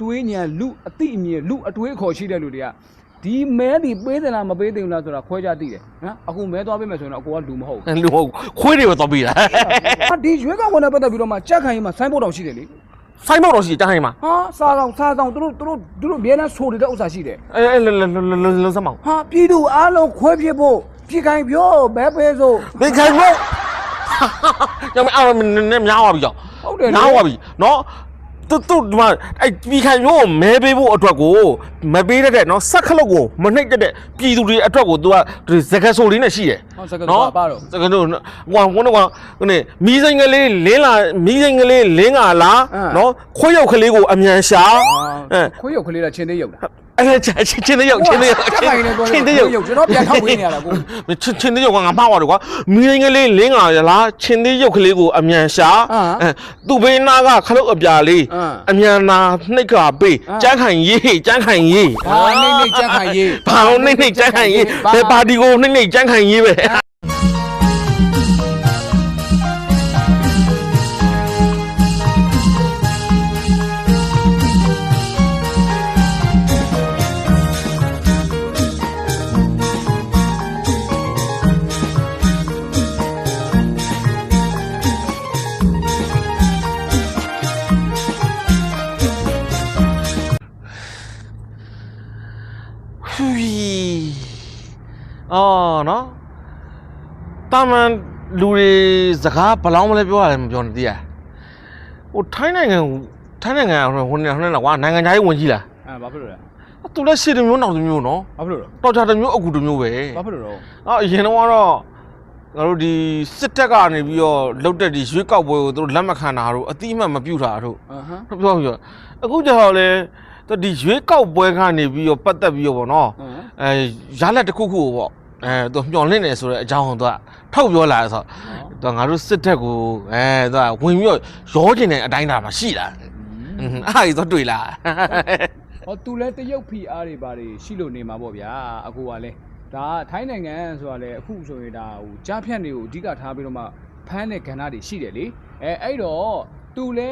တွေးဉာဏ်လူအသိအမြင်လူအတွေးအခေါ်ရှိတဲ့လူတွေကဒီမဲဒီပေးတယ်လားမပေးတယ်လားဆိုတာခွဲခြားသိတယ်နော်အခုမဲသွားပေးမယ်ဆိုရင်တော့အကိုကလူမဟုတ်ဘူးလူဟုတ်ခွေးတွေပဲတော့ပြီးတာဟာဒီရွေးကောက်ပွဲနဲ့ပတ်သက်ပြီးတော့မှကြက်ခိုင်ကြီးမှာဆိုင်းဘုတ်တော်ရှိတယ်လေစိုင်းမောက်တော့ရှိတန်းဟိုင်းမှာဟာစားဆောင်စားဆောင်သူတို့သူတို့သူတို့အများနဲ့ဆိုနေတဲ့ဥစ္စာရှိတယ်အဲအဲလုံလုံလုံလုံစမောက်ဟာပြည်သူအားလုံးခွဲဖြစ်ဖို့ပြည်ခိုင်ပြောဘဲပေးဆိုသင်ခိုင်ဖို့ကျွန်မအားမနဲ့များသွားပြီကြောင့်ဟုတ်တယ်လေများသွားပြီနော် တူတူဒီမှာအဲ့ပြီးခိုင်မျိုးကိုမဲပေးဖို့အတွက်ကိုမပေးတဲ့နော်ဆက်ခလုတ်ကိုမနှိပ်တဲ့ပြည်သူတွေအတွက်ကို तू ကဒီစကဆိုလေးနဲ့ရှိတယ်ဟုတ်စကားတော့ပါတော့စကတို့ဟိုဟိုတော့ဟိုနေမီးစိန်ကလေးလင်းလာမီးစိန်ကလေးလင်းလာလားနော်ခွေးရုပ်ကလေးကိုအမြန်ရှာအဲခွေးရုပ်ကလေးကချင်းသေးရုပ်လား အဲ့ချင်းချင်းတဲ့ရုပ်ချင်းတဲ့ရုပ်ကြက်ခိုင်နဲ့ပြောချင်းတဲ့ရုပ်ကျွန်တော်ပြန်ထောက်ပေးနေရတာကိုချင်းချင်းတဲ့ရုပ်ကငါမှားပါတယ်ကွာမီးစိန်ကလေးလင်းလာလားချင်းတဲ့ရုပ်ကလေးကိုအမြန်ရှာအာအဲသူ့ဘေးနာကခလုတ်အပြာလေးအာအမြန်နာနှိတ်ကပေးအာကြမ်းခိုင်ရေးကြမ်းခိုင်ရေးဘာနှိမ့်နှိမ့်ကြက်ခိုင်ရေးဘာလို့နှိမ့်နှိမ့်ကြမ်းခိုင်ရေးဘယ်ပါတီကိုနှိမ့်နှိမ့်ကြမ်းခိုင်ရေးပဲ အော်နော်တာမန်လူတွေစကားဘယ်လောက်မလဲပြောရတယ်မပြောနဲ့တည်းရဟိုထိုင်းနိုင်ငံကိုထိုင်းနိုင်ငံကဟိုနေဟိုနေလားကွာနိုင်ငံခြားရေးဝန်ကြီးလားအာဘာဖြစ်လို့လဲသူလည်းရှစ်တစ်မျိုးနောက်တစ်မျိုးနော်ဘာဖြစ်လို့လဲတော်ကြတစ်မျိုးအကူတစ်မျိုးပဲဘာဖြစ်လို့လဲအော်အရင်တော့ကတော့ငါတို့ဒီစစ်တပ်ကနေပြီးတော့လှုပ်တဲ့ဒီရွေးကောက်ပွဲကိုသူတို့လက်မခံတာတို့အတိအမှတ်မပြုတာတို့အဟမ်းဟုတ်ပြောပြောအခုကျတော့လေသူဒီရွေးကောက်ပွဲကနေပြီးတော့ပတ်သက်ပြီးတော့ဗောနော်အဟမ်းအဲရလက်တစ်ခုခုကိုပေါ့ အဲသူမျောလင့်နေဆိုတဲ့အကြောင်းကိုသူကထောက်ပြောလာဆိုတော့သူကငါတို့စစ်တပ်ကိုအဲသူကဝင်ပြီးတော့ရောကျင်တဲ့အတိုင်းတာမှာရှိတာအင်းအားကြီးတော့တွေ့လာဟောသူလဲတရုတ် PR တွေဘာတွေရှိလို့နေမှာပေါ့ဗျာအကူကလည်းဒါထိုင်းနိုင်ငံဆိုတာလေအခုဆိုရင်ဒါဟိုကြားဖြန့်တွေကိုအဓိကထားပြီးတော့မှဖမ်းတဲ့ကဏ္ဍတွေရှိတယ်လေအဲအဲ့တော့သူလဲ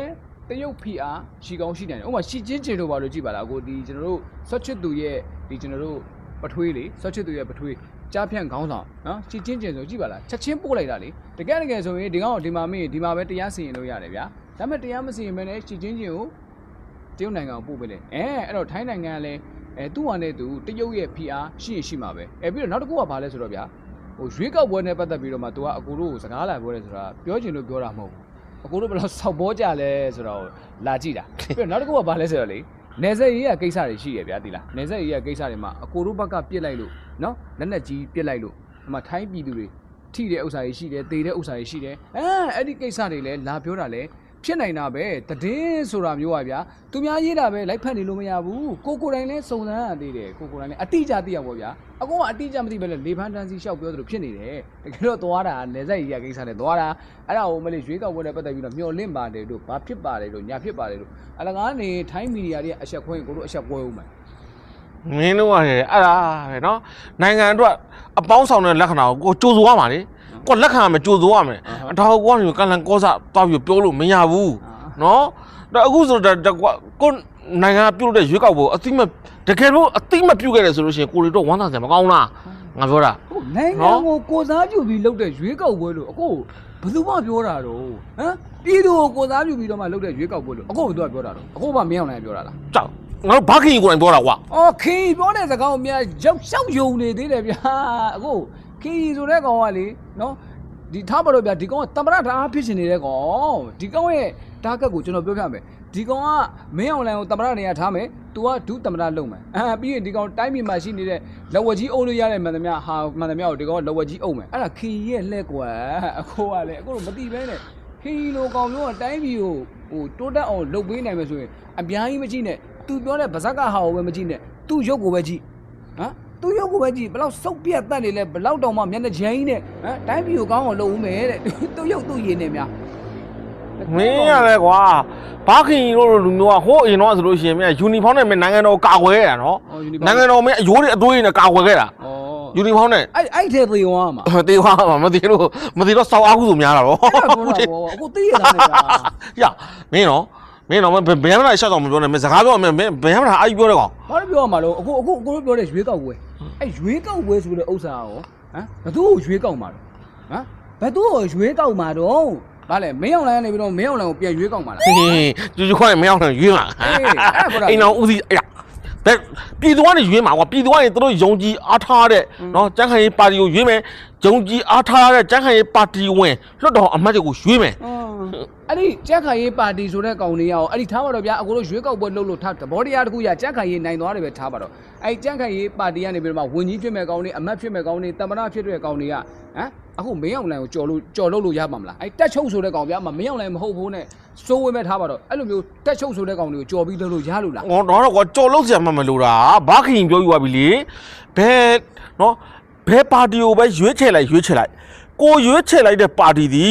တရုတ် PR ရှိကောင်းရှိတယ်ဥပမာရှီကျင်းကျင်တို့ဘာလို့ကြည့်ပါလားအကိုဒီကျွန်တော်တို့ဆွတ်ချစ်သူရဲ့ဒီကျွန်တော်တို့ပထွေးလေဆွတ်ချစ်သူရဲ့ပထွေး ကြားဖြန့်ခေါင်းဆောင်နော်ရှီကျင်းကျင်ဆိုကြည့်ပါလားချက်ချင်းပို့လိုက်တာလေတကယ်တကယ်ဆိုရင်ဒီကောင်ကဒီမှာမင်းဒီမှာပဲတရားစီရင်လို့ရတယ်ဗျာဒါပေမဲ့တရားမစီရင်မဲနဲ့ရှီကျင်းကျင်ကိုတရုတ်နိုင်ငံကိုပို့ပေးတယ်အဲအဲ့တော့ထိုင်းနိုင်ငံကလည်းအဲသူ့ဟာနဲ့သူတရုတ်ရဲ့ PR ရှိရင်ရှိမှာပဲအဲပြီးတော့နောက်တစ်ခုကဘာလဲဆိုတော့ဗျာဟိုရွေးကောက်ပွဲနဲ့ပတ်သက်ပြီးတော့မှသူကအကူတို့ကိုစကားလာပြောတယ်ဆိုတာပြောချင်လို့ပြောတာမဟုတ်ဘူးအကူတို့ဘယ်တော့စောက်ပေါ်ကြလဲဆိုတော့လာကြည့်တာပြီးတော့နောက်တစ်ခုကဘာလဲဆိုတော့လေ နေဆက်ရေးရကိစ္စတွေရှိရဗျာဒီလားနေဆက်ရေးရကိစ္စတွေမှာအကူတို့ဘက်ကပြစ်လိုက်လို့နော်လက်နက်ကြီးပြစ်လိုက်လို့ဒီမှာထိုင်းပြည်သူတွေထိတဲ့ဥစ္စာတွေရှိတယ်တေတဲ့ဥစ္စာတွေရှိတယ်အဲအဲ့ဒီကိစ္စတွေလည်းလာပြောတာလည်း ဖြစ်နိုင်တာပဲတည်င်းဆိုတာမျိုးပါဗျာသူများရေးတာပဲလိုက်ဖက်နေလို့မရဘူးကိုကိုယ်တိုင်လဲစုံစမ်းရသေးတယ်ကိုကိုယ်တိုင်လဲအတိအကျသိရပါဗျာအကောင်ကအတိအကျမသိပဲလေလေဖန်းတန်းစီရှောက်ပြောသလိုဖြစ်နေတယ်တကယ်တော့သွားတာနေဆက်ကြီးရကိစ္စနဲ့သွားတာအဲ့ဒါကိုမလေးရွေးကောက်ပွဲနဲ့ပတ်သက်ပြီးတော့မျောလင့်ပါတယ်တို့ဘာဖြစ်ပါတယ်တို့ညာဖြစ်ပါတယ်တို့အလကားနေထိုင်းမီဒီယာတွေကအဆက်ခွင်းကိုတို့အဆက်ပွဲဦးမယ်မင်းတို့ကလေအဲ့ဒါပဲနော်နိုင်ငံအတွက်အပေါင်းဆောင်တဲ့လက္ခဏာကိုကိုကြိုးစိုးရမှာလေ ကိုလက်ခံရမယ်ကြိုးစိုးရမယ်အထောက်ကွာနေကလန်ကောစားသွားပြီးပြောလို့မရဘူးနော်ဒါအခုဆိုတော့ဒါကွာကိုနိုင်ငံပြုတ်တဲ့ရွေးကောက်ပွဲအတိမတကယ်လို့အတိမပြုတ်ခဲ့တယ်ဆိုလို့ရှိရင်ကိုရီတော့ဝမ်းသာစရာမကောင်းလားငါပြောတာဟုတ်နိုင်ငံကိုကိုစားပြုပြီးလုပ်တဲ့ရွေးကောက်ပွဲလို့အကိုဘယ်သူမှပြောတာတော့ဟမ်ပြည်သူကိုကိုစားပြုပြီးတော့မှလုပ်တဲ့ရွေးကောက်ပွဲလို့အကိုဘယ်သူကပြောတာတော့အကိုကမင်းအောင်လည်းပြောတာလားကြောက်ငါတို့ဘာခင်ကိုယ်တိုင်ပြောတာကွာအော်ခီပြောတဲ့စကားကိုများရောက်ရှောက်ယုံနေသေးတယ်ဗျာအခု ခီဆိုတဲ့ကောင်ကလေနော်ဒီထားပါတော့ဗျာဒီကောင်ကတမရဓာတ်ဖြစ်ရှင်နေတဲ့ကောင်ဒီကောင်ရဲ့တားကတ်ကိုကျွန်တော်ပြောပြမယ်ဒီကောင်ကမင်းအွန်လိုင်းကိုတမရနေရာထားမယ်သူကဒုတမရလုပ်မယ်အာပြီးရင်ဒီကောင်တိုင်းပြည်မှာရှိနေတဲ့လက်ဝက်ကြီးအုပ်လို့ရတဲ့မှန်သမျှဟာမှန်သမျှကိုဒီကောင်ကလက်ဝက်ကြီးအုပ်မယ်အဲ့ဒါခီရဲ့လက်ကွာအခုကလေအခုတော့မတိပဲနဲ့ခီလိုကောင်မျိုးကတိုင်းပြည်ကိုဟိုတိုးတက်အောင်လုပ်ပေးနိုင်မယ်ဆိုရင်အများကြီးမကြည့်နဲ့ तू ပြောတဲ့ဗဇက်ကဟာကိုပဲမကြည့်နဲ့သူ့ရုပ်ကိုပဲကြည့်ဟမ် သူ့ရုပ်ကိုပဲကြည့်ဘယ်လောက်စုပ်ပြတ်တတ်နေလဲဘယ်လောက်တောင်မှမျက်နှာချင်းကြီးနဲ့ဟမ်တိုင်းပြည်ကိုကောင်းအောင်လုပ်ဦးမယ်တဲ့သူ့ရုပ်သူ့ရည်နဲ့များမင်းရလဲကွာဘာခင်တို့လူမျိုးကဟိုးအရင်တော့ဆိုလို့ရှိရင်မင်းယူနီဖောင်းနဲ့မင်းနိုင်ငံတော်ကာကွယ်ရတာနော်အော်ယူနီဖောနိုင်ငံတော်မင်းအယိုးတွေအသွေးတွေနဲ့ကာကွယ်ခဲ့တာဩယူနီဖောင်းနဲ့အဲ့အဲ့ထဲသေသွားမှာတေးသွားမှာမသိလို့မသိတော့စောက်အားကူဆိုများတာတော့အဲ့ဒါပြောတာပေါ့အခုသိရတာလေဗျာရမင်းနော် မင်းတော့ဘယ်ဘယ်မှလည်းရှောက်တော့မပြောနဲ့မင်းစကားပြောမင်းမင်းဘယ်မှလည်းအာကြီးပြောတယ်ကောင်ဘာလို့ပြောရမှာလို့အခုအခုအခုတို့ပြောတဲ့ရွေးကောက်ပွဲအဲ့ရွေးကောက်ပွဲဆိုတဲ့ဥစ္စာရောဟမ်ဘသူ့ကိုရွေးကောက်မှာတော့ဟမ်ဘသူ့ကိုရွေးကောက်မှာတော့ဗာလဲမင်းအောင်လိုင်းကနေပြီးတော့မင်းအောင်လိုင်းကိုပြန်ရွေးကောက်မှာလားဟင်းကျူကျူခွန်းမင်းအောင်ရွေးမှာအေးအဲ့ဒါပြောတာအိမ်တော်ဦးစီးအဲ့ဒါဘယ်ပြည်သူကနေရွေးမှာကွာပြည်သူကနေသူတို့ယုံကြည်အားထားတဲ့နော်ကြမ်းခိုင်ရေးပါတီကိုရွေးမယ် ယုံကြည်အားထားတဲ့ကြမ်းခိုင်ရေးပါတီဝင်လွှတ်တော်အမတ်တွေကိုရွေးမယ်အဲ့ဒီကြက်ခိုင်ရေးပါတီဆိုတဲ့ကောင်တွေရောအဲ့ဒီထားပါတော့ဗျာအခုတို့ရွေးကောက်ပွဲလုပ်လို့ထားသဘောတရားတစ်ခုရကြက်ခိုင်ရေးနိုင်သွားတယ်ပဲထားပါတော့အဲ့ကြက်ခိုင်ရေးပါတီကနေပြီးတော့မှဝင်ကြီးဖြစ်မဲ့ကောင်တွေအမတ်ဖြစ်မဲ့ကောင်တွေတမနာဖြစ်တဲ့ကောင်တွေကဟမ်အခုမင်းအောင်လိုင်းကိုကြော်လို့ကြော်လို့လို့ရပါမလားအဲ့တက်ချုပ်ဆိုတဲ့ကောင်ဗျာမမင်းအောင်လိုင်းမဟုတ်ဘူးနဲ့စိုးဝဲမဲ့ထားပါတော့အဲ့လိုမျိုးတက်ချုပ်ဆိုတဲ့ကောင်တွေကိုကြော်ပြီးလုပ်လို့ရလို့လားဟောတော့ကွာကြော်လို့စရာမှမလိုတာဘာခင်ပြောယူသွားပြီလေဘယ်နော် ဘယ်ပါတီကိုပဲရွေးချယ်လိုက်ရွေးချယ်လိုက်ကိုရွေးချယ်လိုက်တဲ့ပါတီဒီ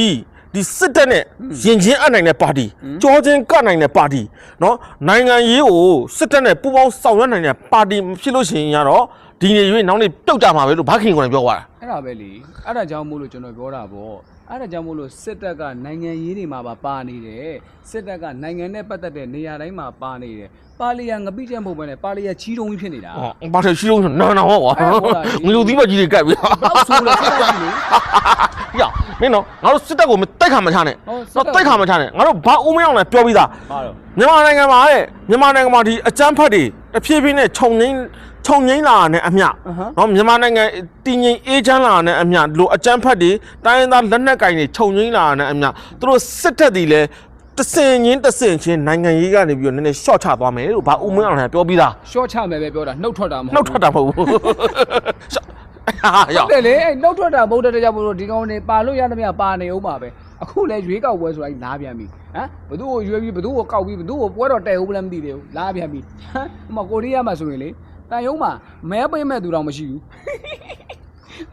ဒီစစ်တပ်နဲ့ရင်ချင်းအပ်နိုင်တဲ့ပါတီကြောချင်းကပ်နိုင်တဲ့ပါတီနော်နိုင်ငံရေးကိုစစ်တပ်နဲ့ပူးပေါင်းဆောင်ရွက်နိုင်တဲ့ပါတီမဖြစ်လို့ရှိရင်ရတော့ဒီနေရွေးနောက်နေ့ပြုတ်ကြမှာပဲလို့ဘာခင်ကလည်းပြောသွားတာအဲ့ဒါပဲလေအဲ့ဒါကြောင့်မို့လို့ကျွန်တော်ပြောတာပေါ့ အဲ့ဒါကြောင့်မို့လို့စစ်တပ်ကနိုင်ငံရေးတွေမှာပါပါနေတယ်စစ်တပ်ကနိုင်ငံနဲ့ပတ်သက်တဲ့နေရာတိုင်းမှာပါနေတယ်ပါလီယာငပိချက်မဟုတ်ဘဲနဲ့ပါလီယာချီးတုံးကြီးဖြစ်နေတာဟောဘာလို့ရှိလို့နော်နော်ဟောကွာအဲ့ဟုတ်လားဒီငလူသီးမကြီးတွေကပ်ပြီတော့ဆိုလို့စစ်တပ်ကြီးလေ ရမင်းနော်ငါတို့စစ်တပ်ကိုမတိုက်ခါမချနဲ့ဟုတ်စစ်တပ်တော့တိုက်ခါမချနဲ့ငါတို့ဘာဦးမင်းအောင်လည်းပြောပြီးသားဟာတော့မြန်မာနိုင်ငံမှာတဲ့မြန်မာနိုင်ငံမှာဒီအကြမ်းဖက်တွေတဖြည်းဖြည်းနဲ့ခြုံငိမ့်ခြုံငိမ့်လာတာနဲ့အမျှအဟမ်းနော်မြန်မာနိုင်ငံတည်ငြိမ်အေးချမ်းလာတာနဲ့အမျှဒီလိုအကြမ်းဖက်တွေတိုင်းရင်းသားလက်နက်ကင်တွေခြုံငိမ့်လာတာနဲ့အမျှသူတို့စစ်တပ်တွေလည်းတဆင်ချင်းတဆင်ချင်းနိုင်ငံရေးကနေပြီးတော့နည်းနည်းရှော့ချသွားမယ်လို့ဘာဦးမင်းအောင်လည်းပြောပြီးသားရှော့ချမယ်ပဲပြောတာနှုတ်ထွက်တာမဟုတ်နှုတ်ထွက်တာမဟုတ်ဘူးရှော့ ဟာရောဟုတ်တယ်လေအဲ့နှုတ်ထွက်တာမဟုတ်တဲ့ကြောင့်မို့လို့ဒီကောင်နေပါလို့ရသမျှပါနေဦးမှာပဲအခုလဲရွေးကောက်ပွဲဆိုတာကြီးလာပြန်ပြီဟမ်ဘသူ့ကိုရွေးပြီးဘသူ့ကိုကောက်ပြီးဘသူ့ကိုပွဲတော်တဲ့ဦးလည်းမသိသေးဘူးလာပြန်ပြီဟမ်ဟိုမှာကိုရီးယားမှာဆိုရင်လေတန်ယုံမှာမဲပိတ်မဲ့သူတော့မရှိဘူး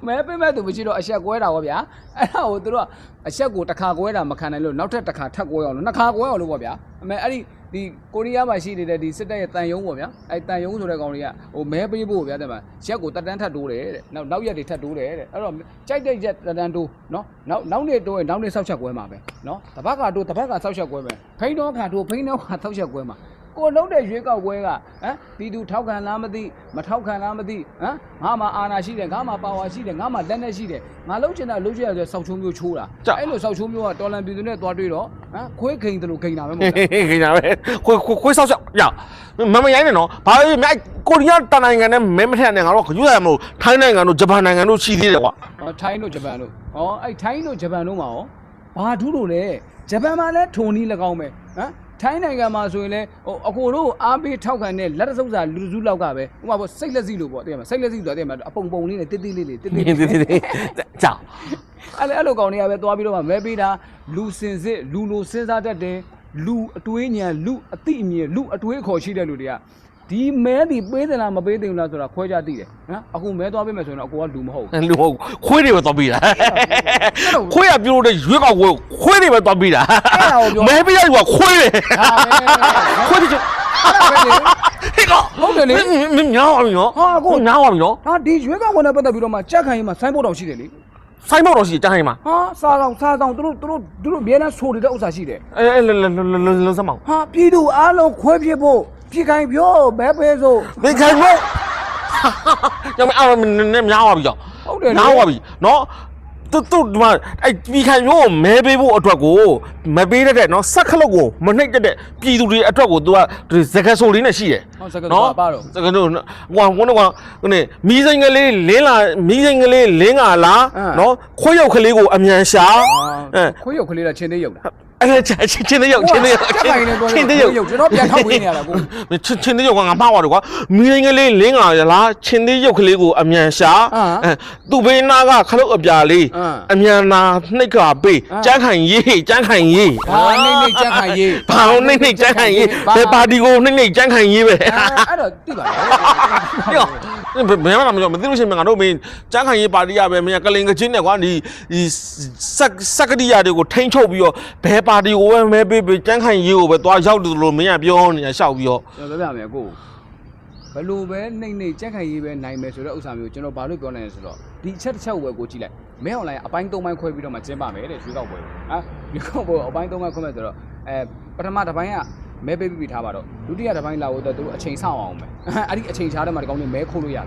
မဲပိတ်မဲ့သူမရှိတော့အဆက်ကွဲတာဗောဗျာအဲ့ဒါကိုသူတို့ကအဆက်ကိုတစ်ခါကွဲတာမခံနိုင်လို့နောက်ထပ်တစ်ခါထပ်ကွဲအောင်လို့နှစ်ခါကွဲအောင်လို့ဗောဗျာအမေအဲ့ဒီ ဒီကိုရီးယားမှာရှိနေတဲ့ဒီစစ်တပ်ရဲ့တန်ယုံဗောဗျာအဲ့တန်ယုံဆိုတဲ့ကောင်တွေကဟိုမဲပေးဖို့ဗေဗျာတဲ့မှာရက်ကိုတက်တန်းထပ်တိုးတယ်တဲ့နောက်နောက်ရက်တွေထပ်တိုးတယ်တဲ့အဲ့တော့ကြိုက်တဲ့ရက်တက်တန်းတိုးနော်နောက်နောက်နေ့တိုးရင်နောက်နေ့ဆောက်ချက်ကွဲမှာပဲနော်တပတ်ကတိုးတပတ်ကဆောက်ချက်ကွဲမယ်ဖိန်းတော့ခါတိုးဖိန်းတော့ခါဆောက်ချက်ကွဲမှာ ကိုလုံးတဲ့ရွေးကောက်ပွဲကဟမ်ပြည်သူထောက်ခံလားမသိမထောက်ခံလားမသိဟမ်ငါမှအာဏာရှိတယ်ငါမှပါဝါရှိတယ်ငါမှလက်နဲ့ရှိတယ်ငါလုံးချင်တာလုံးချင်ရဆိုစောက်ချုံမျိုးချိုးတာအဲ့လိုစောက်ချုံမျိုးကတော်လန်ပြည်သူနဲ့သွားတွေ့တော့ဟမ်ခွေးခိန်တယ်လို့ခိန်တာပဲမဟုတ်လားခင်ဗျာပဲခွေခွေခွေဆောက်ရှောက်ရမမရိုင်းနဲ့နော်ဘာလို့မြိုက်ကိုရီးယားတနိုင်ငံနဲ့မဲမထက်နဲ့ငါတို့ခယူရမလို့ထိုင်းနိုင်ငံတို့ဂျပန်နိုင်ငံတို့ရှိသေးတယ်ကွာဟောထိုင်းတို့ဂျပန်တို့ဟောအဲ့ထိုင်းတို့ဂျပန်တို့မှာရောဘာထူးလို့လဲဂျပန်မှာလည်းထုံနီး၎င်းပဲဟမ် ထိုင်းနိုင်ငံမှာဆိုရင်လည်းဟိုအကိုတို့အားပေးထောက်ခံတဲ့လက်တစုပ်စာလူစုလောက်ကပဲဥပမာပေါ့စိတ်လက်စီလို့ပေါ့တကယ်မစိတ်လက်စီဆိုတာတကယ်မအပုံပုံလေးနဲ့တိတိလေးလေးတိတိဒီလေးဒီဒီကြောက်အဲ့လေအဲ့လိုကောင်တွေကပဲသွားပြီးတော့မှမဲပေးတာလူစင်စစ်လူလိုစဉ်းစားတတ်တယ်လူအတွေးဉာဏ်လူအသိအမြင်လူအတွေးအခေါ်ရှိတဲ့လူတွေက ဒီမဲဒီပေးတယ်လားမပေးတယ်လားဆိုတာခွဲခြားသိတယ်နော်အခုမဲသွားပေးမယ်ဆိုရင်တော့အကိုကလူမဟုတ်ဘူးလူဟုတ်ခွေးတွေပဲသွားပြီးတာခွေးကပြလို့တဲ့ရွေးကောက်ကိုခွေးတွေပဲသွားပြီးတာမဲပြရကခွေးတွေခွေးတွေဟေ့ကောမင်းညားပါပြီနော်ညားပါပြီနော်ဟာဒီရွေးကောက်ပွဲနဲ့ပတ်သက်ပြီးတော့မှကြက်ခိုင်ရင်မှဆိုင်းဘုတ်တော်ရှိတယ်လေစိုင်းမောက်တော့ရှိကြဟိုင်းမှာဟာစားဆောင်စားဆောင်သူတို့သူတို့သူတို့အများနဲ့ဆိုနေတဲ့ဥစ္စာရှိတယ်အဲအဲလုံးစမောက်ဟာပြည်သူအားလုံးခွဲပြစ်ဖို့ ပြည်ခိုင်ပြောမဲပေးဆိုဒီခိုင်မို့ညမအားမနဲ့များပါပြီကြောဟုတ်တယ်လေ များပါပြီနော်တူတူဒီမှာအဲ့ပြီးခိုင်မျိုးကိုမဲပေးဖို့အတွက်ကိုမပေးတတ်တဲ့နော်ဆက်ခလုတ်ကိုမနှိပ်တတ်တဲ့ပြည်သူတွေအတွက်ကို तू ကဒီစကားဆိုလေးနဲ့ရှိတယ်ဟုတ်စကားဆိုပါတော့ စကားတို့ဟိုဟိုကတော့ဟိုနေမီးစိန်ကလေးလင်းလာမီးစိန်ကလေးလင်းလာလားနော်ခွေးရုပ်ကလေးကိုအမြန်ရှာအဲခွေးရုပ်ကလေးကချင်းသေးရုပ်တာ အဲ့ချင်းချင်းသေးရုပ်ချင်းသေးရုပ်ကြက်ခိုင်နဲ့ပြောချင်းသေးရုပ်ကျွန်တော်ပြန်ထောက်ပေးနေရတာကိုချင်းချင်းသေးရုပ်ကငါမှားပါတယ်ကွာမီးစိန်ကလေးလင်းလာရလားချင်းသေးရုပ်ကလေးကိုအမြန်ရှာအဲသူ့ဘေးနာကခလုတ်အပြာလေးအမြန်နာနှိတ်ကပေးကြမ်းခိုင်ရေးကြမ်းခိုင်ရေးဘာနေနေကြက်ခိုင်ရေးဘာလို့နှိမ့်နှိမ့်ကြမ်းခိုင်ရေးဘယ်ပါတီကိုနှိမ့်နှိမ့်ကြမ်းခိုင်ရေးပဲအဲ့တော့သိပါလားပြောဘယ်မှမပြောမသိလို့ရှိရင်ငါတို့မင်းကြမ်းခိုင်ရေးပါတီရပဲမင်းကလင်ကချင်းနဲ့ကွာဒီဒီစက်စက်ကတိရတွေကိုထိန်းချုပ်ပြီးတော့ဘယ်ပါတီကိုပဲမဲပေးပေးကြမ်းခိုင်ရေးကိုပဲသွားရောက်တယ်လို့မင်းကပြောနေတာရှောက်ပြီးတော့ကျွန်တော်ပြောပြမယ်ကိုဘလို့ပဲနှိမ့်နှိမ့်ကြက်ခိုင်ရေးပဲနိုင်မယ်ဆိုတဲ့ဥစ္စာမျိုးကျွန်တော်ဘာလို့ပြောနိုင်လဲဆိုတော့ဒီအချက်တစ်ချက်ကိုပဲကိုကြည့်လိုက်မဲအွန်လိုင်းအပိုင်း၃ပိုင်းခွဲပြီးတော့မှကျင်းပမယ်တဲ့ရွေးကောက်ပွဲဟာရွေးကောက်ပွဲအပိုင်း၃ပိုင်းခွဲမယ်ဆိုတော့အဲပထမတစ်ပိုင်းက မဲပေးပြီးထားပါတော့ဒုတိယတစ်ပိုင်းလာဖို့တော့သူတို့အချိန်ဆောက်အောင်ပဲအဲ့ဒီအချိန်ချားတဲ့မှာဒီကောင်တွေမဲခိုးလို့ရတယ်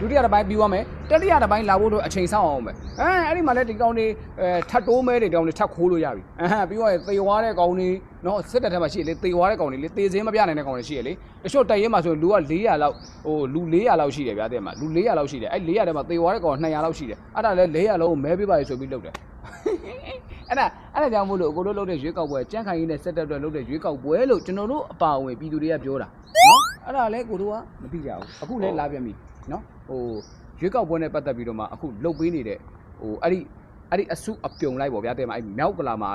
ဒုတိယတစ်ပိုင်းပြီးသွားမယ်တတိယတစ်ပိုင်းလာဖို့တော့အချိန်ဆောက်အောင်ပဲအဲအဲ့ဒီမှာလည်းဒီကောင်တွေအဲထပ်တိုးမဲတွေတောင်တွေထပ်ခိုးလို့ရပြီအဲပြီးတော့သေသွားတဲ့ကောင်တွေနော်စစ်တပ်ထဲမှာရှိလေသေသွားတဲ့ကောင်တွေလေသေစင်းမပြနိုင်တဲ့ကောင်တွေရှိရလေတချို့တိုက်ရဲမှာဆိုလူက400လောက်ဟိုလူ400လောက်ရှိတယ်ဗျာတဲ့မှာလူ400လောက်ရှိတယ်အဲ့400ထဲမှာသေသွားတဲ့ကောင်200လောက်ရှိတယ်အဲ့ဒါလည်း400လုံးကိုမဲပေးပါလေဆိုပြီးလုပ်တယ် အဲ့ဒါအဲ့ဒါကြောင့်မို့လို့အကိုတို့လုပ်တဲ့ရွေးကောက်ပွဲကြန့်ခိုင်ရေးနဲ့စက်တက်အတွက်လုပ်တဲ့ရွေးကောက်ပွဲလို့ကျွန်တော်တို့အပါအဝင်ပြည်သူတွေကပြောတာနော်အဲ့ဒါလည်းကိုတို့ကမသိကြဘူးအခုလည်းလာပြန်ပြီနော်ဟိုရွေးကောက်ပွဲနဲ့ပတ်သက်ပြီးတော့မှအခုလုတ်ပေးနေတဲ့ဟိုအဲ့ဒီအဲ့ဒီအစုအပြုံလိုက်ပေါ့ဗျာတဲ့မှာအဲ့မြောက်ကလာမှာ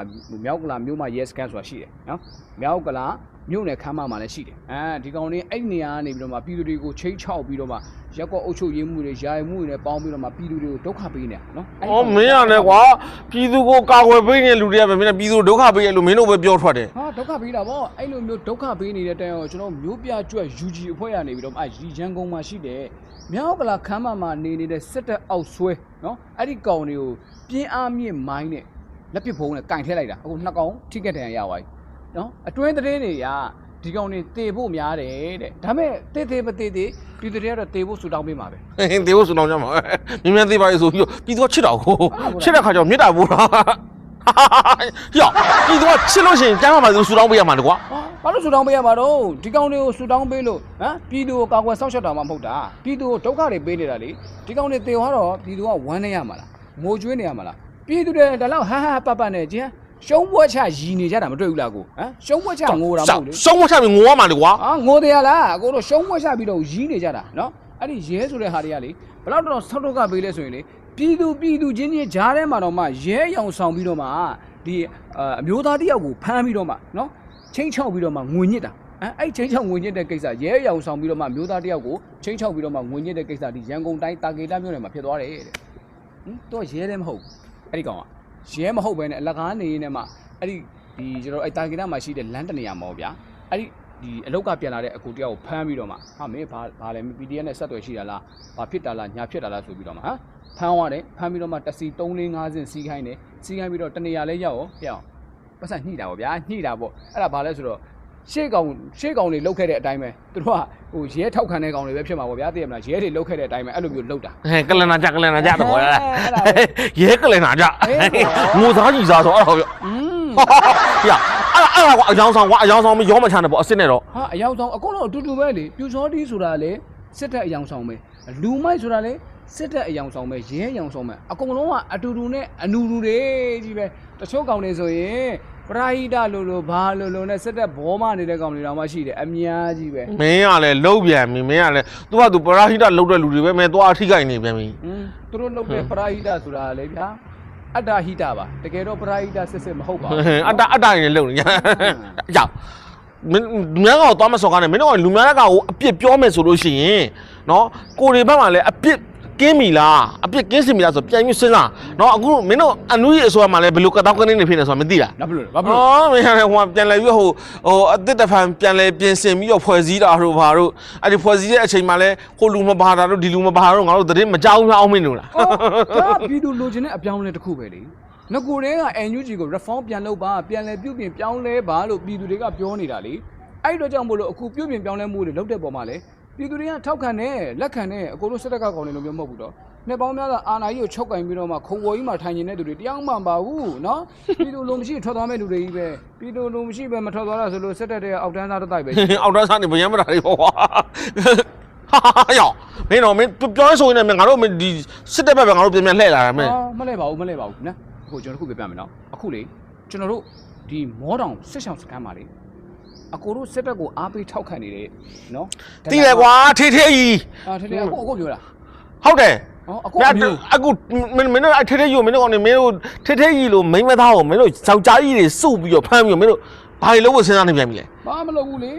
မြောက်ကလာမြို့မှာ yes scan ဆိုတာရှိတယ်နော်မြောက်ကလာ မြို့နယ်ခမ်းမမှာလည်းရှိတယ်အဲဒီကောင်လေးအဲ့ဒီနေရာကနေပြီးတော့မှပြည်သူတွေကိုချိန်ချောက်ပြီးတော့မှရက်ကော့အုပ်ချုပ်ရေးမှုတွေယာယီမှုတွေနဲ့ပေါင်းပြီးတော့မှပြည်သူတွေကိုဒုက္ခပေးနေတာနော်အဲ့ဒီအော်မင်းရတယ်ကွာပြည်သူကိုကာကွယ်ပေးနေတဲ့လူတွေကပဲမင်းကပြည်သူဒုက္ခပေးရလို့မင်းတို့ပဲပြောထွက်တယ်ဟာဒုက္ခပေးတာဗောအဲ့လိုမျိုးဒုက္ခပေးနေတဲ့တိုင်အောင်ကျွန်တော်မျိုးပြကျွတ် UG အဖွဲ့ရနေပြီးတော့အဲရန်ကုန်မှာရှိတယ်မြောက်ကလာခမ်းမမှာနေနေတဲ့စစ်တပ်အောက်ဆွဲနော်အဲ့ဒီကောင်တွေကိုပြင်းအားမြင့်မိုင်းနဲ့လက်ပစ်ဖုံးနဲ့ကင်ထဲလိုက်တာအခုနှစ်ကောင်ထိကက်တန်ရသွားပြီ နော်အတွင်းသတင်းတွေကဒီကောင်တွေတေဖို့များတယ်တဲ့ဒါမဲ့တေတေမတေတေဒီတွေကတော့တေဖို့ဆူတောင်းပေးမှာပဲဟင်းသေဖို့ဆိုတော့ကြမှာမြင်းမြန်းသေးပါလေဆိုပြီးတော့ပြည်သူကချစ်တော့ကိုချစ်တဲ့ခါကျတော့မြစ်တာဘူးလားယောပြည်သူကချစ်လို့ရှိရင်ကျမ်းမှာပါသူဆူတောင်းပေးရမှာလေကွာဟာဘာလို့ဆူတောင်းပေးရမှာတော့ဒီကောင်တွေကိုဆူတောင်းပေးလို့ဟမ်ပြည်သူကိုကာကွယ်စောင့်ရှောက်တာမှမဟုတ်တာပြည်သူကိုဒုက္ခတွေပေးနေတာလေဒီကောင်တွေတေသွားတော့ပြည်သူကဝမ်းနေရမှာလားငိုကြွေးနေရမှာလားပြည်သူတွေဒါလောက်ဟာဟာပတ်ပတ်နဲ့ကျင်း ရှုံးပွဲချရီနေကြတာမတွေ့ဘူးလားကိုဟမ်ရှုံးပွဲချငိုတာမဟုတ်လေဆုံးမချပြီးငိုရမှာလေကွာအာငိုတယ်ရလားအကိုတို့ရှုံးပွဲချပြီးတော့ရီးနေကြတာနော်အဲ့ဒီရဲဆိုတဲ့ဟာတွေကလေဘယ်တော့တော့ဆောက်တော့ကပေးလဲဆိုရင်လေပြည်သူပြည်သူချင်းချင်းကြားထဲမှာတော့မှရဲရောင်ဆောင်ပြီးတော့မှဒီအာအမျိုးသားတယောက်ကိုဖမ်းပြီးတော့မှနော်ချင်းချောက်ပြီးတော့မှငွေညစ်တာအဲအဲ့ချင်းချောက်ငွေညစ်တဲ့ကိစ္စရဲရောင်ဆောင်ပြီးတော့မှမျိုးသားတယောက်ကိုချင်းချောက်ပြီးတော့မှငွေညစ်တဲ့ကိစ္စဒီရန်ကုန်တိုင်းတာကေတမြို့နယ်မှာဖြစ်သွားတယ်တဲ့ဟင်တော့ရဲလည်းမဟုတ်ဘူးအဲ့ဒီကောင်က ရဲမဟုတ်ဘဲနဲ့အလကားနေနေမှာအဲ့ဒီဒီကျွန်တော်အဲ့တာကေတမှာရှိတဲ့လမ်းတနေရာမှာပေါ့ဗျာအဲ့ဒီဒီအလုတ်ကပြန်လာတဲ့အကူတယောက်ကိုဖမ်းပြီးတော့မှဟာမင်းဘာဘာလဲ PDF နဲ့ဆက်သွယ်ရှိတာလားဘာဖြစ်တာလားညာဖြစ်တာလားဆိုပြီးတော့မှဟမ်ဖမ်းသွားတယ်ဖမ်းပြီးတော့မှတစီ3 4 5စင်စီးခိုင်းတယ်စီးခိုင်းပြီးတော့တနေရာလဲရောက်ရောပြအောင်ပတ်စံညှိတာပေါ့ဗျာညှိတာပေါ့အဲ့ဒါဘာလဲဆိုတော့ ရှေ့ကောင်ရှေ့ကောင်တွေလုတ်ခဲ့တဲ့အတိုင်းပဲသူတို့ကဟိုရဲထောက်ခံတဲ့ကောင်တွေပဲဖြစ်မှာပေါ့ဗျာသိရမလားရဲတွေလုတ်ခဲ့တဲ့အတိုင်းပဲအဲ့လိုမျိုးလုတ်တာဟဲ့ကလနာကြကလနာကြတော့ကွာအဲ့ဒါပဲရဲကလနာကြအေးကွာငိုသားကြီးစားဆိုအဲ့ဒါပြောอืมပြအဲ့အဲ့ဒါကွာအယောင်ဆောင်ကွာအယောင်ဆောင်မရောမချနဲ့ပေါ့အစ်စ်နဲ့တော့ဟာအယောင်ဆောင်အကုန်လုံးအတူတူပဲလေပြူစောတီးဆိုတာလေစစ်တပ်အယောင်ဆောင်ပဲလူမိုက်ဆိုတာလေစစ်တပ်အယောင်ဆောင်ပဲရဲအယောင်ဆောင်ပဲအကုန်လုံးကအတူတူနဲ့အနူတူတွေကြီးပဲတချို့ကောင်တွေဆိုရင် ပရာဟိတလိုလိုဘာလိုလိုနဲ့စစ်တပ်ဘောမနေတဲ့ကောင်တွေတောင်မှရှိတယ်အများကြီးပဲမင်းကလည်းလှုပ်ပြန်ပြီမင်းကလည်းသူကသူပရာဟိတလှုပ်တဲ့လူတွေပဲမင်းသွားအထိကိုက်နေပြန်ပြီဟင်းသူတို့လုပ်တဲ့ပရာဟိတဆိုတာလေဗျာအတ္တဟိတပါတကယ်တော့ပရာဟိတစစ်စစ်မဟုတ်ပါဘူးအတ္တအတ္တနေလှုပ်နေကြအကြောက်မင်းလူများကတော့သွားမစော်ကားနဲ့မင်းတို့ကလူများကတော့အပြစ်ပြောမယ်ဆိုလို့ရှိရင်နော်ကိုရီဘက်မှာလည်းအပြစ် ကင်းပြီလားအပြစ်ကင်းစင်ပြီလားဆိုပြန်ပြီးစဉ်းစားနော်အခုမင်းတို့အနူးကြီးအစိုးရမှာလည်းဘယ်လိုကတောက်ကနေနေဖြစ်နေဆိုတာမသိလားဘာဖြစ်လို့လဲဘာဖြစ်လို့လဲအော်မင်းကလည်းဟိုကပြန်လဲပြီးဟိုဟိုအသစ်တစ်ဖန်ပြန်လဲပြင်ဆင်ပြီးတော့ဖွဲ့စည်းတာတို့ဘာတို့အဲ့ဒီဖွဲ့စည်းတဲ့အချိန်မှာလဲဟိုလူမပါတာတို့ဒီလူမပါတာတို့ငါတို့သတင်းမကြောက်ဘူးအောင်မင်းတို့လားအော်ဒါပြည်သူလိုချင်တဲ့အပြောင်းအလဲတစ်ခုပဲလေငကိုတဲ့က NUG ကို reform ပြန်လုပ်ပါပြန်လဲပြုပြင်ပြောင်းလဲပါလို့ပြည်သူတွေကပြောနေတာလေအဲ့ဒီတော့ကြောင့်မို့လို့အခုပြုပြင်ပြောင်းလဲမှုတွေလုပ်တဲ့ပုံမှာလေ ပြည်သူတွေကထောက်ခံတယ်လက်ခံတယ်အကိုတို့စစ်တပ်ကကောင်နေလို့မျိုးမဟုတ်ဘူးတော့နှစ်ပေါင်းများစွာအာဏာကြီးကိုချုပ်ကင်ပြီးတော့မှခုံပေါ်ကြီးမှာထိုင်နေတဲ့သူတွေတရားမှန်ပါဘူးနော်ပြည်သူလုံမရှိထွက်သွားမဲ့လူတွေကြီးပဲပြည်သူလုံမရှိပဲမထွက်သွားတာဆိုလို့စစ်တပ်တွေအောက်တန်းသားတစ်တိုက်ပဲအောက်တန်းသားနေဗျမ်းမတာတွေဟောဟာယောမင်းတော့မင်းပြောဆိုနေတယ်ငါတို့ဒီစစ်တပ်ဘက်ကငါတို့ပြန်ပြန်လှည့်လာတယ်မင်းမလှည့်ပါဘူးမလှည့်ပါဘူးနော်အခုကျွန်တော်တို့ခုပြပြမယ်နော်အခုလေကျွန်တော်တို့ဒီမောတောင်စစ်ဆောင်စခန်းမှာလေ အကိုတို့စစ်တပ်ကိုအားပေးထောက်ခံနေတဲ့နော်သိတယ်ကွာထေးထေးကြီးအာထေထေအကိုအကိုပြောတာဟုတ်တယ်ဟောအကိုမြအတ်မျိုးအခုမင်းမင်းတို့အထေးထေးကြီးကိုမင်းတို့ကောင်နေမင်းတို့ထေးထေးကြီးလို့မိမ့်မသားကိုမင်းတို့ယောက်ျားကြီးတွေစုပ်ပြီးတော့ဖမ်းပြီးတော့မင်းတို့ဘာတွေလုပ်ဖို့စဉ်းစားနေပြန်ပြီလဲဘာမလုပ်ဘူးလေ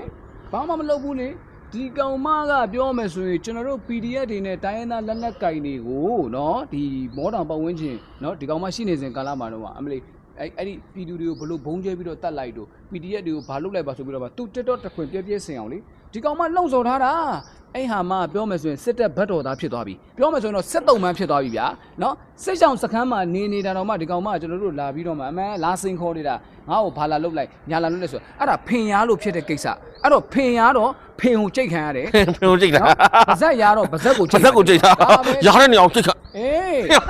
ဘာမှမလုပ်ဘူးလေဒီကောင်မကပြောမယ်ဆိုရင်ကျွန်တော်တို့ PDF တွေနဲ့တိုင်းရင်းသားလက်နက်ကင်တွေကိုနော်ဒီမောတောင်ပတ်ဝန်းကျင်နော်ဒီကောင်မရှိနေစဉ်ကာလမှာတော့အမလေး အဲ့အဲ့ဒီပြည်သူတွေကိုဘလို့ဘုံကျဲပြီးတော့တတ်လိုက်တော့ PDF တွေကိုဘာလုပ်လိုက်ပါဆိုပြီးတော့သူတက်တော့တခွင်ပြဲပြဲစင်အောင်လေဒီကောင်မလှုံ့ဆော်ထားတာအဲ့ဟာမှပြောမယ်ဆိုရင်စစ်တပ်ဘတ်တော်သားဖြစ်သွားပြီပြောမယ်ဆိုရင်တော့စစ်တုံးမှန်းဖြစ်သွားပြီဗျာနော်စစ်ဆောင်စခန်းမှာနေနေတာတော့မှဒီကောင်မှကျွန်တော်တို့လာပြီးတော့မှအမှန်လာစင်ခေါ်နေတာငါ့ကိုဘာလာလုတ်လိုက်ညာလာလုတ်လိုက်ဆိုအဲ့ဒါဖင်ရားလို့ဖြစ်တဲ့ကိစ္စအဲ့တော့ဖင်ရားတော့ဖင်ကိုကြိတ်ခံရတယ်ဖင်ကိုကြိတ်တာနော်ပါဇက်ရားတော့ပါဇက်ကိုပါဇက်ကိုကြိတ်တာဒါပဲရတဲ့နေအောင်ကြိတ်တာအေးဟေး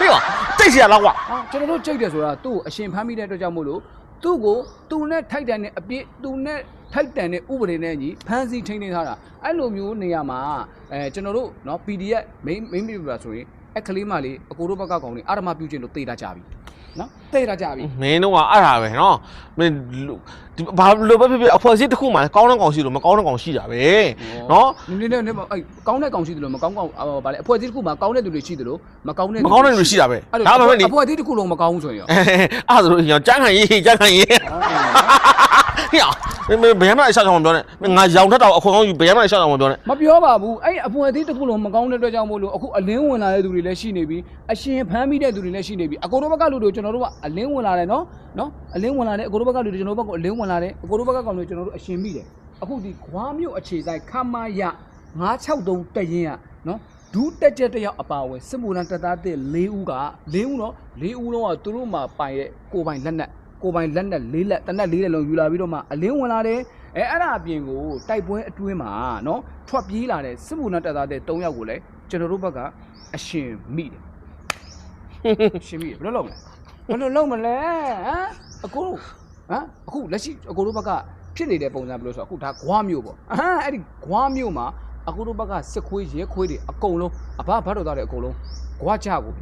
ဟေး တိတ်เสียလားကွာ အော်ကျွန်တော်တို့ကြိတ်တယ်ဆိုတာသူ့ကိုအရှင်ဖမ်းမိတဲ့အတွက်ကြောင့်မို့လို့သူ့ကိုသူနဲ့ထိုက်တန်တဲ့အပြစ်သူနဲ့ထိုက်တန်တဲ့ဥပဒေနဲ့ညီဖမ်းဆီးထိန်းသိမ်းထားတာအဲ့လိုမျိုးနေရာမှာအဲကျွန်တော်တို့เนาะ PDF မိန်းမိန်းပြပြဆိုရင် အဲ့ကလေးမလေးအကိုတို့ဘက်ကကောင်လေးအာရမပြုခြင်းလို့တေးတာကြပြီနော်တေးတာကြပြီမင်းတို့ကအဲ့ဒါပဲနော်မင်းဒီဘာလို့ပဲဖြစ်ဖြစ်အဖွဲ့အစည်းတစ်ခုမှကောင်းတဲ့ကောင်ရှိလို့မကောင်းတဲ့ကောင်ရှိတာပဲနော်နည်းနည်းနည်းအဲ့ကောင်းတဲ့ကောင်ရှိတယ်လို့မကောင်းကောင်ဟိုဗာလေအဖွဲ့အစည်းတစ်ခုမှာကောင်းတဲ့သူတွေရှိတယ်လို့မကောင်းတဲ့မကောင်းတဲ့လူရှိတာပဲအဲ့ဒါဒါမှမဟုတ်လေအဖွဲ့အစည်းတစ်ခုလုံးမကောင်းဘူးဆိုရင်ရောအဲအဲ့ဒါဆိုရင်ကြမ်းခံရေးကြမ်းခံရေး ဟေးမင်းဘယ်မှအရှောက်ချောင်းမပြောနဲ့မင်းငါရောင်ထက်တော့အခွန်ကောင်းယူဘယ်မှအရှောက်ချောင်းမပြောနဲ့မပြောပါဘူးအဲ့အဖွဲ့အစည်းတစ်ခုလုံးမကောင်းတဲ့အတွက်ကြောင့်မို့လို့အခုအလင်းဝင်လာတဲ့သူတွေလည်းရှိနေပြီအရှင်ဖမ်းမိတဲ့သူတွေလည်းရှိနေပြီအကိုတို့ဘက်ကလူတွေကျွန်တော်တို့ကအလင်းဝင်လာတယ်နော်နော်အလင်းဝင်လာတယ်အကိုတို့ဘက်ကလူတွေကျွန်တော်တို့ဘက်ကအလင်းဝင်လာတယ်အကိုတို့ဘက်ကကောင်တွေကျွန်တော်တို့အရှင်မိတယ်အခုဒီခွားမြို့အခြေဆိုင်ခမရ963တက်ရင်ကနော်ဒူးတက်ချက်တစ်ယောက်အပါအဝင်စစ်မှုထမ်းတပ်သားတဲ့၄ဦးက၄ဦးနော်၄ဦးလုံးကသူတို့မှပိုင်ရဲ့ကိုပိုင်လက်နက် ကိုပိုင်လက်နက်၄လက်တနက်၄လက်လုံးယူလာပြီးတော့မှအလင်းဝင်လာတယ်အဲအဲ့ဒါအပြင်ကိုတိုက်ပွဲအတွင်းမှာနော်ထွက်ပြေးလာတဲ့စစ်မှုထမ်းတပ်သားတဲ့၃ယောက်ကိုလည်းကျွန်တော်တို့ဘက်ကအရှင်မိတယ်အရှင်မိတယ်ဘယ်လိုလုပ်မလဲဘယ်လိုလုပ်မလဲဟမ်အကိုတို့ဟမ်အခုလက်ရှိအကိုတို့ဘက်ကဖြစ်နေတဲ့ပုံစံဘယ်လိုဆိုတော့အခုဒါဂွားမျိုးပေါ့အဟမ်းအဲ့ဒီဂွားမျိုးမှာအကိုတို့ဘက်ကစစ်ခွေးရဲခွေးတွေအကုန်လုံးအဘဘတ်တော်သားတွေအကုန်လုံးဂွားကြကို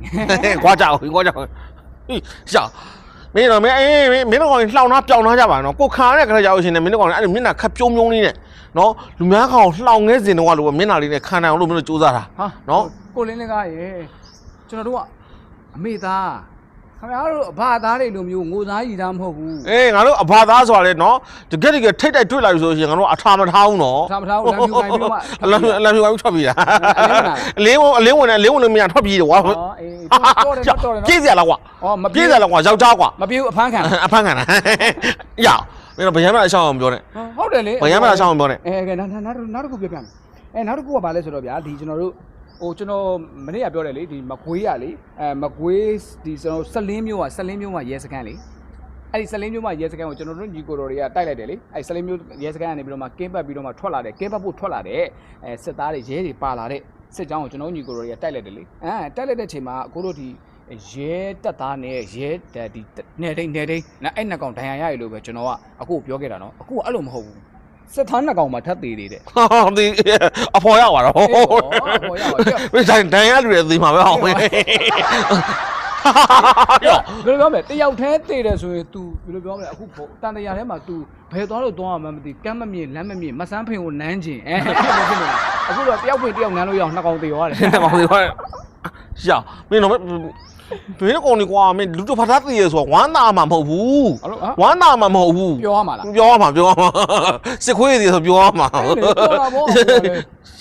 ကွာကြောက်ကွာကြောက်ဟေးရှာ မင်းတော့မင်းအေးမင်းမင်းတို့ကောင်လှောင်သားပြောင်းသားကြပါနော်ကိုခါရတဲ့ခါကြောက်ရှင်နေမင်းတို့ကောင်အဲ့ဒီမျက်နှာခပ်ပြုံးပြုံးလေးနဲ့နော်လူများကောင်လှောင်ငဲစင်တော့လို့မျက်နှာလေးနဲ့ခံနိုင်အောင်လို့မင်းတို့စူးစမ်းတာဟာနော်ကိုလင်းလည်းကားရေကျွန်တော်တို့ကအမေသား ခင်ဗျားတို့အဘသားတွေလိုမျိုးငိုသားရည်သားမဟုတ်ဘူးအေးငါတို့အဘာသားဆိုတာလေနော်တကယ်တကယ်ထိတ်တိုက်တွေ့လာပြီဆိုရင်ငါတို့အထာမထားဘူးနော်အထာမထားဘူးလမ်းပြူကိုင်ပြီးတော့မှအလံအလံပြူကိုင်ပြီးထွက်ပြေးတာအလင်းဝင်လာအလင်းဝင်အလင်းဝင်နဲ့အလင်းဝင်လို့မရထွက်ပြေးတယ်ကွာဟောအေးတော်တယ်တော်တယ်ပြေးနော်စရာလားကွာဟောမပြေးစရာလားကွာယောက်ျားကွာမပြေဘူးအဖမ်းခံအဖမ်းခံတာရမင်းတို့ဗျမ်းမအရှောင်းအောင်ပြောနေဟုတ်တယ်လေဗျမ်းမအရှောင်းအောင်ပြောနေအဲကဲနောက်နောက်နောက်တစ်ခုပြောပြမယ်အဲနောက်တစ်ခုကဘာလဲဆိုတော့ဗျာဒီကျွန်တော်တို့ ဟိုကျွန်တော်မနေ့ကပြောတယ်လေဒီမကွေးရလေအဲမကွေးဒီကျွန်တော်ဆက်လင်းမျိုးကဆက်လင်းမျိုးမှာရဲစခန်းလေအဲ့ဒီဆက်လင်းမျိုးမှာရဲစခန်းကိုကျွန်တော်တို့ညီကိုတော်တွေကတိုက်လိုက်တယ်လေအဲ့ဆက်လင်းမျိုးရဲစခန်းကနေပြီးတော့မှကင်းပတ်ပြီးတော့မှထွက်လာတယ်ကင်းပတ်ဖို့ထွက်လာတယ်အဲစစ်သားတွေရဲတွေပါလာတဲ့စစ်ကြောင်းကိုကျွန်တော်တို့ညီကိုတော်တွေကတိုက်လိုက်တယ်လေအဲတိုက်လိုက်တဲ့အချိန်မှာအခုတို့ဒီရဲတက်သားနဲ့ရဲဒီနေတိန်နေတိန်နော်အဲ့နှစ်ကောင်ဒဏ်ရာရရလို့ပဲကျွန်တော်ကအခုပြောခဲ့တာနော်အခုအဲ့လိုမဟုတ်ဘူး စစ်သားနှစ်ကောင်မှထပ်သေးသေးတယ်ဟာဒီအဖော်ရပါတော့အေးပေါ့အဖော်ရပါကြောက်မင်းတိုင်းတိုင်းရလူတွေသိမှာပဲအောင်မင်းပြောဘယ်လိုပြောမလဲတယောက်တည်းသေးတယ်ဆိုရင် तू ဘယ်လိုပြောမလဲအခုပေါ့တန်တရာထဲမှာ तू ဘယ်သွားလို့သွားမှမသိကမ်းမမြင်လမ်းမမြင်မဆန်းဖင်ကိုနမ်းကျင်အဲဖြစ်နေဖြစ်နေတာအခုတော့တယောက်ဖွင့်တယောက်နမ်းလို့ရအောင်နှစ်ကောင်သေးသွားတယ်တဲ့ကောင်တွေဟောရှာမင်းတော့ မင်းတို့ကောင်တွေကွာမင်းလူတို့ဖတ်သားသိရဆိုဝမ်းသာမှာမဟုတ်ဘူးအဲ့လိုဟာဝမ်းသာမှာမဟုတ်ဘူးပြောရမှာလားပြောရမှာပြောရမှာစစ်ခွေးတွေဆိုပြောရမှာအဲ့လေပြောတာပေါ့အဲ့လေ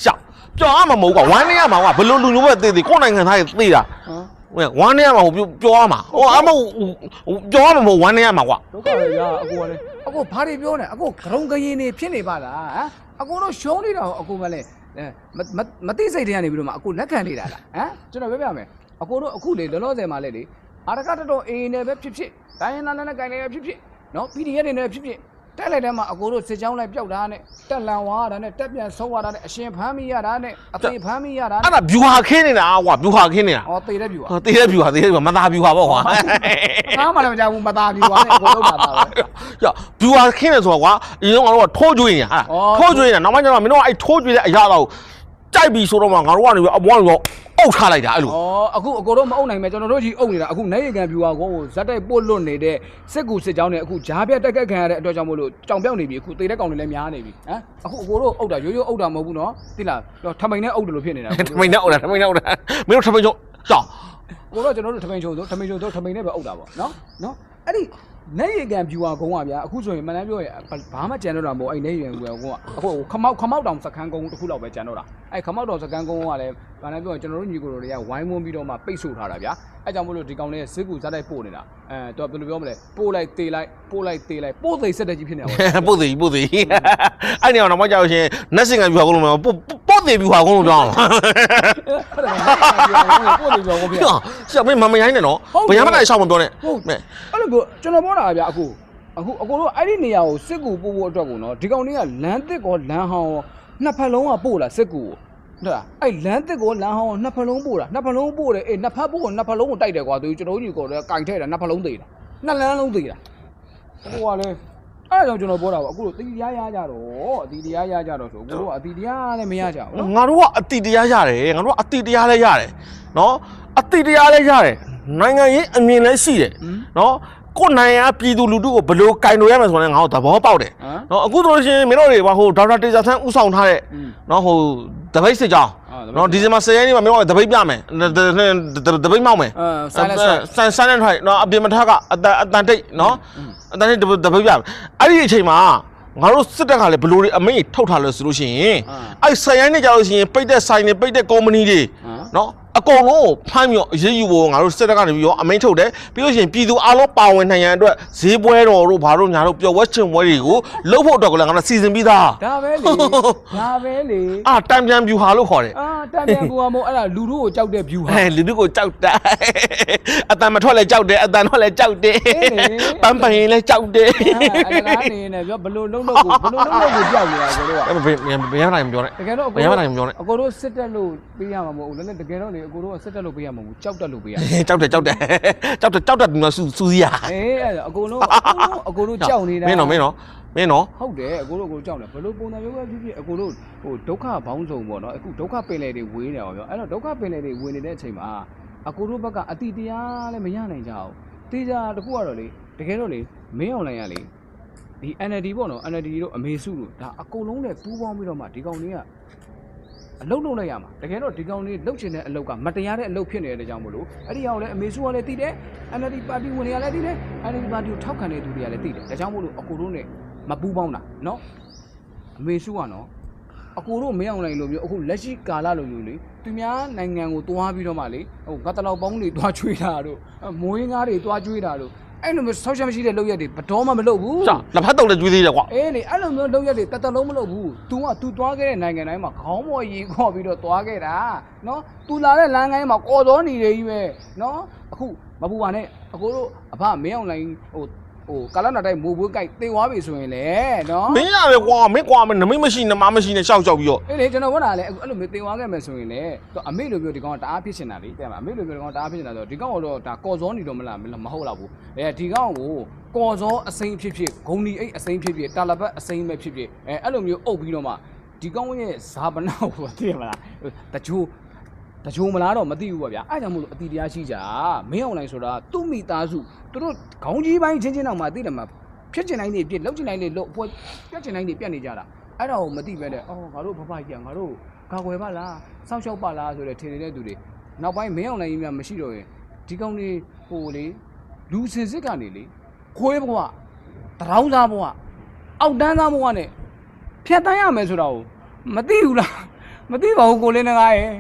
ရှာပြောရမှာမဟုတ်ကွာဝမ်းနေရမှာကွာဘယ်လိုလူမျိုးပဲသိသိကိုယ်နိုင်ငံသားတွေသိတာဟမ်ဝမ်းနေရမှာဟိုပြောရမှာဟိုအမပြောရမှာမဟုတ်ဝမ်းနေရမှာကွာဒုက္ခရရအကူကလည်းအကူဘာတွေပြောနေအကူဂရုံကရင်နေဖြစ်နေပါလားဟမ်အကူတော့ရှုံးနေတာအကူကလည်းအဲမမသိစိတ်တွေကနေပြီးတော့မှအကူလက်ခံနေတာလားဟမ်ကျွန်တော်ပြောပြမယ် အကူတို့အခုလေလောလောဆယ်မှာလေလေအာရကတတော်အေးနေပဲဖြစ်ဖြစ်တိုင်းရင်းသားနဲ့ကိုင်နေပဲဖြစ်ဖြစ်နော် PDF တွေနဲ့ဖြစ်ဖြစ်တက်လိုက်တဲ့မှာအကူတို့စစ်ကြောင်းလိုက်ပျောက်တာနဲ့တက်လန်ဝါတာနဲ့တက်ပြန်ဆုံးသွားတာနဲ့အရှင်ဖမ်းမိရတာနဲ့အသေးဖမ်းမိရတာအဲ့နဲ့ဒါဗျူဟာခင်းနေတာကွာဗျူဟာခင်းနေတာဟောသေတဲ့ပြူပါဟောတေးတဲ့ဗျူဟာတေးတဲ့ဗျူဟာမသားဗျူဟာပေါ့ကွာငါမှလည်းမကြောက်ဘူးမသားပြူပါနဲ့အကူလုံးပါသားပဲရဗျူဟာခင်းတယ်ဆိုတာကွာအရင်ကငါတို့ကထိုးကျွေးနေတာဩထိုးကျွေးနေတာနောက်မှကျတော့မင်းတို့ကအဲ့ထိုးကျွေးတဲ့အရာတော့ကြိုက်ပြီဆိုတော့မှငါတို့ကနေပြီးအပွားတွေတော့ အုပ်ထားလိုက်တာအဲ့လိုဩအခုအကိုတို့မအုပ်နိုင်မဲ့ကျွန်တော်တို့ကြီးအုပ်နေတာအခုနိုင်ရကန်ပြူပါကိုဇက်တိုက်ပို့လွတ်နေတဲ့စစ်ကူစစ်ကြောင်းနဲ့အခုဂျားပြတ်တက်ခတ်ခံရတဲ့အတွက်ကြောင့်မို့လို့ကြောင်ပြောက်နေပြီအခုသေတဲ့ကောင်တွေလည်းများနေပြီဟမ်အခုအကိုတို့အုပ်တာရိုးရိုးအုပ်တာမဟုတ်ဘူးနော်သိလားတော့ထမိန်နဲ့အုပ်တယ်လို့ဖြစ်နေတာထမိန်နဲ့အုပ်တာထမိန်နဲ့အုပ်တာမင်းတို့ထမိန်ချုပ်ကြောက်ကိုတော့ကျွန်တော်တို့ထမိန်ချုံဆိုထမိန်ချုံဆိုထမိန်နဲ့ပဲအုပ်တာပေါ့နော်နော်အဲ့ဒီ နေရကန်ပြူပါကုန်းကဗျာအခုဆိုရင်မနန်းပြောရင်ဘာမှကြံတော့တာမဟုတ်အဲ့နေရကန်ပြူပါကုန်းကအခုခမောက်ခမောက်တောင်စခန်းကုန်းတစ်ခုလောက်ပဲကြံတော့တာအဲ့ခမောက်တောင်စခန်းကုန်းကလည်းဘာလဲပြောရင်ကျွန်တော်တို့ညီကိုတို့တွေကဝိုင်းဝန်းပြီးတော့မှပိတ်ဆို့ထားတာဗျာအဲ့ကြောင့်မလို့ဒီကောင်လေးစစ်ကူဇာတ်တိုက်ပို့နေတာအဲတော့ဘယ်လိုပြောမလဲပို့လိုက်တေးလိုက်ပို့လိုက်တေးလိုက်ပို့သိစက်တဲ့ကြီးဖြစ်နေတာပေါ့ပုတ်သေးပုတ်သေးအဲ့နေအောင်တော့မကြောက်ရှင်နက်စင်ကဗျူဟာကုန်လုံးပို့ပို့ သေးပြီဟာကုန်းလို့ပြောအောင်ဟုတ်တယ်ကိုယ်တည်ပြောကိုပြရှေ့မင်းမမရိုင်းနဲ့နော်ဟုတ်ဘယ်ရမတိုင်းရှောက်မပြောနဲ့ဟုတ်မဲအဲ့လိုပြောကျွန်တော်ပြောတာဗျအခုအခုအကိုတို့အဲ့ဒီနေရာကိုစစ်ကူပို့ဖို့အတွက်ကိုနော်ဒီကောင်လေးကလမ်းတစ်ကောလမ်းဟောင်းရောနှစ်ဖက်လုံးကပို့လာစစ်ကူကိုဟုတ်လားအဲ့လမ်းတစ်ကောလမ်းဟောင်းကိုနှစ်ဖက်လုံးပို့တာနှစ်ဖက်လုံးပို့တယ်အေးနှစ်ဖက်ပို့ကိုနှစ်ဖက်လုံးကိုတိုက်တယ်ကွာသူကျွန်တော်ကြီးကောတော့ကင်ထဲတာနှစ်ဖက်လုံးသေးတာနှစ်လမ်းလုံးသေးတာဟိုကလည်း အဲ့ဒါကြောင့်ကျွန်တော်ပြောတာပါအခုတို့တီတရားရကြတော့အတီတရားရကြတော့ဆိုအခုတို့ကအတီတရားလည်းမရကြဘူးနော်ငါတို့ကအတိတရားရတယ်ငါတို့ကအတိတရားလည်းရတယ်နော်အတိတရားလည်းရတယ်နိုင်ငံရေးအမြင်လည်းရှိတယ်ဟမ်နော် ကိုယ်နိုင်ငံပြည်သူလူထုကိုဘယ်လိုကင်လို့ရမယ်ဆိုတော့ငါတို့သဘောပေါက်တယ်ဟမ်နော်အခုဆိုလို့ရှိရင်မင်းတို့တွေဟိုဒေါက်တာတေဇာဆန်းဥဆောင်ထားတဲ့อืมနော်ဟိုတပိတ်စစ်ကြောင်းအာတပိတ်နော်ဒီဇင်ဘာ10ရက်နေ့မှာမင်းတို့ကတပိတ်ပြမယ်တပိတ်မောက်မယ်အဲ silent strike ဆန်ဆန်နဲ့ထိုင်နော်အပြင်မထကအတန်အတန်တိတ်နော်အတန်တိတ်တပိတ်တပိတ်ပြမယ်အဲ့ဒီအချိန်မှာငါတို့စစ်တပ်ကလည်းဘယ်လိုတွေအမိန့်ထုတ်ထားလဲဆိုလို့ရှိရင်အာအဲ့10ရက်နေ့ကြာလို့ရှိရင်ပိတ်တဲ့ဆိုင်တွေပိတ်တဲ့ကုမ္ပဏီတွေဟမ်နော် အကုန်လုံးကိုဖမ်းပြီးတော့အရေးယူဖို့ငါတို့စစ်တပ်ကနေပြီးတော့အမိန့်ထုတ်တယ်ပြီးလို့ရှိရင်ပြည်သူအလုံးပါဝင်နိုင်ရန်အတွက်ဈေးပွဲတော်တို့ဘာတို့ညာတို့ပျော်ဝဲချင်ပွဲတွေကိုလှုပ်ဖို့အတွက်ကလည်းငါတို့စီစဉ်ပြီးသားဒါပဲလေဒါပဲလေအာတံပြန်ပြူဟာလို့ခေါ်တယ်အာတန်တန်ကူကမို့အဲ့ဒါလူတို့ကိုကြောက်တဲ့ view ဟာအဲလူတို့ကိုကြောက်တာအတန်မထွက်လဲကြောက်တယ်အတန်ထွက်လဲကြောက်တယ်အေးလေပန်းပန်ရင်လဲကြောက်တယ်အဲ့ဒါနေနေပြောဘလို့လုံးလုံးကိုဘလို့လုံးလုံးကိုကြောက်နေတာကိုတို့ကအဲ့ဘယ်ဘယ်ဘယ်ရတိုင်းမပြောနဲ့တကယ်တော့အဘယ်ကိုရတိုင်းမပြောနဲ့အကိုတို့စစ်တက်လို့ပေးရမှာမဟုတ်ဘူးလည်းတကယ်တော့လေအကိုတို့ကစစ်တက်လို့ပေးရမှာမဟုတ်ဘူးကြောက်တက်လို့ပေးရကြောက်တယ်ကြောက်တယ်ကြောက်တယ်ကြောက်တယ်ဒီမှာစူစူစီးရအေးအဲ့ဒါအကိုလုံးအကိုတို့ကြောက်နေတာမင်းနော်မင်းနော်မင်းနော်ဟုတ်တယ်အကိုတို့အကိုကြောက်တယ်ဘလို့ပုံစံမျိုးပဲဖြစ်ဖြစ်အကိုတို့ဟိုဒုက္ခဘောင်းစုံပေါ့နော်အခုဒုက္ခပင်လေတွေဝေးနေအောင်ပြောအဲ့တော့ဒုက္ခပင်လေတွေဝင်နေတဲ့အချိန်မှာအကိုတို့ဘက်ကအတိတရားလည်းမရနိုင်ကြဘူးတေးကြတခုကတော့လေတကယ်တော့လေမင်းအောင်လိုင်းရလေဒီ NLD ပေါ့နော် NLD တို့အမေစုတို့ဒါအကုန်လုံးနဲ့ပူးပေါင်းပြီးတော့မှဒီကောင်တွေက အလုတ်လုံးလိုက်ရမှာတကယ်တော့ဒီကောင်တွေလုတ်ချင်တဲ့အလုတ်ကမတရားတဲ့အလုတ်ဖြစ်နေတဲ့အတွက်ကြောင့်မို့လို့အဲ့ဒီအောင်လည်းအမေစုကလည်းတည်တယ် NLD ပါတီဝင်တွေကလည်းတည်တယ် NLD ပါတီကိုထောက်ခံတဲ့သူတွေကလည်းတည်တယ်ဒါကြောင့်မို့လို့အကိုတို့နဲ့မပူးပေါင်းတာနော်အမေစုကနော်အကိုတို့မင်းအောင်လိုက်လို့မျိုးအခုလက်ရှိကာလလိုမျိုးလေသူများနိုင်ငံကိုတွားပြီးတော့မှလေဟိုငါတလောက်ပေါင်းတွေတွားချွေးတာတို့အမွေးငါးတွေတွားချွေးတာတို့ အဲ့လိုမျိုးဆောက်ချက်မရှိတဲ့လုပ်ရက်တွေဘတော်မှမလုပ်ဘူး ကြာလက်ဖက်တော့လည်းကျွေးသေးတယ်ကွာ အေးလေအဲ့လိုမျိုးလုပ်ရက်တွေတသက်လုံးမလုပ်ဘူး तू က तू သွားခဲ့တဲ့နိုင်ငံတိုင်းမှာခေါင်းပေါ်ရေခေါ်ပြီးတော့သွားခဲ့တာနော် तू လာတဲ့လမ်းကိုင်းမှာကော်တော်နေတယ်ကြီးပဲနော်အခုမပူပါနဲ့အကိုတို့အဖမင်းအောင်လိုင်းဟို ဟိုကာလနာတိုင်းမိုးဘွေးကြိုက်တင်သွားပြီဆိုရင်လေနော်မင်းရပဲကွာမင်းကွာမင်းနမိတ်မရှိနမမရှိနဲ့ရှောက်ရှောက်ပြီးတော့အေးလေကျွန်တော်ပြောတာလေအခုအဲ့လိုမျိုးတင်သွားခဲ့မယ်ဆိုရင်လေသူအမေလိုမျိုးဒီကောင်ကတအားဖြစ်နေတာလေတဲ့မှာအမေလိုမျိုးဒီကောင်ကတအားဖြစ်နေတာဆိုတော့ဒီကောင်ကတော့ဒါကော်စောနေတော့မလားမဟုတ်တော့ဘူးအဲဒီကောင်ကိုကော်စောအစိမ်းဖြစ်ဖြစ်ဂုံဒီအိတ်အစိမ်းဖြစ်ဖြစ်တာလပတ်အစိမ်းပဲဖြစ်ဖြစ်အဲအဲ့လိုမျိုးအုပ်ပြီးတော့မှဒီကောင်ရဲ့ဇာပနာကိုသိရမလားတချို့ တချို့မလားတော့မသိဘူးပေါ့ဗျာအဲ့ကြောင့်မို့လို့အတီတရားရှိကြမင်းအောင်လိုက်ဆိုတာသူ့မိသားစုသူတို့ခေါင်းကြီးပိုင်းချင်းချင်းတော့မှသိတယ်မှာဖြစ်ချင်တိုင်းနေပြစ်လောက်ချင်တိုင်းနေလို့အပွဲပြတ်ချင်တိုင်းနေပြတ်နေကြတာအဲ့ဒါကိုမသိပဲတဲ့အော်ငါတို့ဖဖကြီးကငါတို့ကာကွယ်ပါလားစောင့်ရှောက်ပါလားဆိုတဲ့ထင်နေတဲ့သူတွေနောက်ပိုင်းမင်းအောင်လိုက်ကြီးများမရှိတော့ရင်ဒီကောင်တွေဟိုလေလူစင်စစ်ကနေလေခွေးဘဝတရောင်းစားဘဝအောက်တန်းသားဘဝနဲ့ဖြတ်တန်းရမယ်ဆိုတာကိုမသိဘူးလားမသိပါဘူးကိုလင်းငါရဲ့